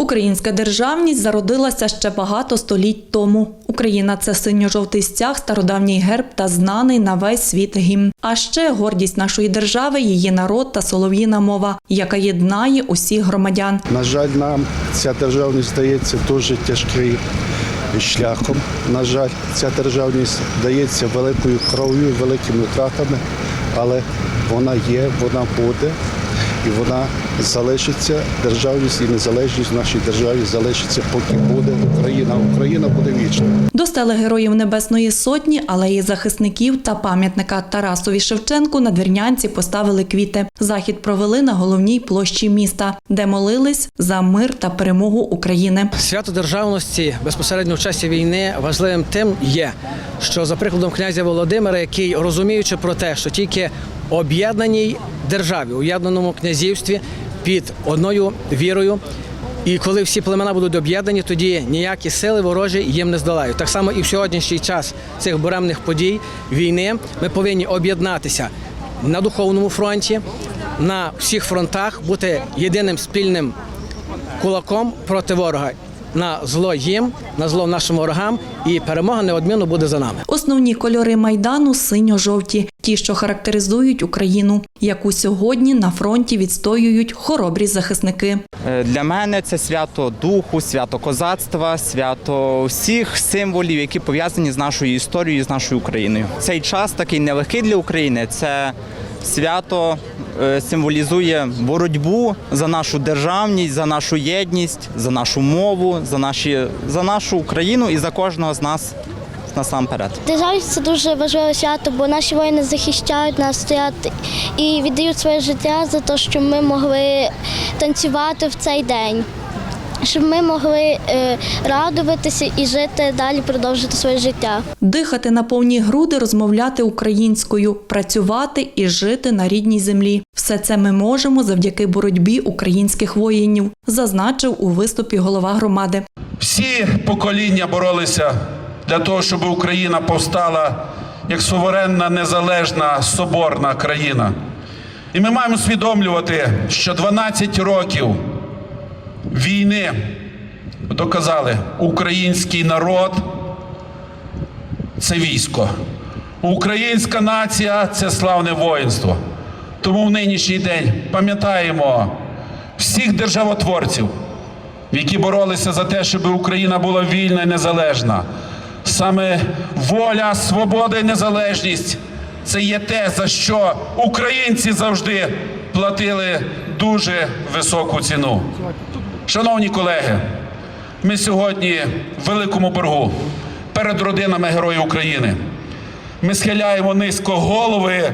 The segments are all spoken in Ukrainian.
Українська державність зародилася ще багато століть тому. Україна це синьо-жовтий стяг, стародавній герб та знаний на весь світ гімн. А ще гордість нашої держави, її народ та солов'їна мова, яка єднає усіх громадян. На жаль, нам ця державність здається дуже тяжким шляхом. На жаль, ця державність дається великою кров'ю, великими втратами, але вона є, вона буде і вона залишиться. Державність і незалежність в нашій державі залишиться, поки буде Україна. Україна буде вічна. До стели Героїв Небесної Сотні, алеї захисників та пам'ятника Тарасові Шевченку на Двірнянці поставили квіти. Захід провели на головній площі міста, де молились за мир та перемогу України. Свято державності безпосередньо в часі війни важливим тим є, що за прикладом князя Володимира, який розуміючи про те, що тільки об'єднаній державі, об'єднаному князівстві під одною вірою. І коли всі племена будуть об'єднані, тоді ніякі сили ворожі їм не здолають. Так само і в сьогоднішній час цих буремних подій війни ми повинні об'єднатися на духовному фронті, на всіх фронтах, бути єдиним спільним кулаком проти ворога на зло їм, на зло нашим ворогам, і перемога неодмінно буде за нами. Основні кольори майдану синьо-жовті, ті, що характеризують Україну, яку сьогодні на фронті відстоюють хоробрі захисники. Е, Для мене це свято духу, свято козацтва, свято всіх символів, які пов'язані з нашою історією, з нашою Україною. Цей час такий нелегкий для України. Це свято е, символізує боротьбу за нашу державність, за нашу єдність, за нашу мову, за наші за нашу Україну і за кожного з нас насамперед. Державність це дуже важливе свято, бо наші воїни захищають нас, стоять і віддають своє життя за те, щоб ми могли танцювати в цей день, щоб ми могли е, радуватися і жити далі, продовжити своє життя. Дихати на повні груди, розмовляти українською, працювати і жити на рідній землі. Все це ми можемо завдяки боротьбі українських воїнів, зазначив у виступі голова громади. Всі покоління боролися для того, щоб Україна повстала як суверенна, незалежна, соборна країна. І ми маємо усвідомлювати, що 12 років війни доказали, український народ це військо. Українська нація це славне воїнство. Тому в нинішній день пам'ятаємо всіх державотворців, які боролися за те, щоб Україна була вільна і незалежна. Саме воля, свобода і незалежність це є те, за що українці завжди платили дуже високу ціну. Шановні колеги, ми сьогодні в великому боргу перед родинами Героїв України. Ми схиляємо низько голови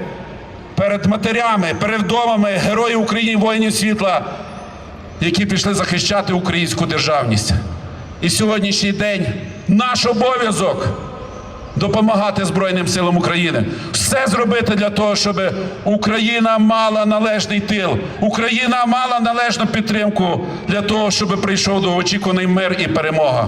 перед матерями, перед вдовами Героїв України, воїнів світла, які пішли захищати українську державність. І сьогоднішній день наш обов'язок допомагати Збройним силам України. Все зробити для того, щоб Україна мала належний тил, Україна мала належну підтримку для того, щоб прийшов довгоочікуваний мир і перемога.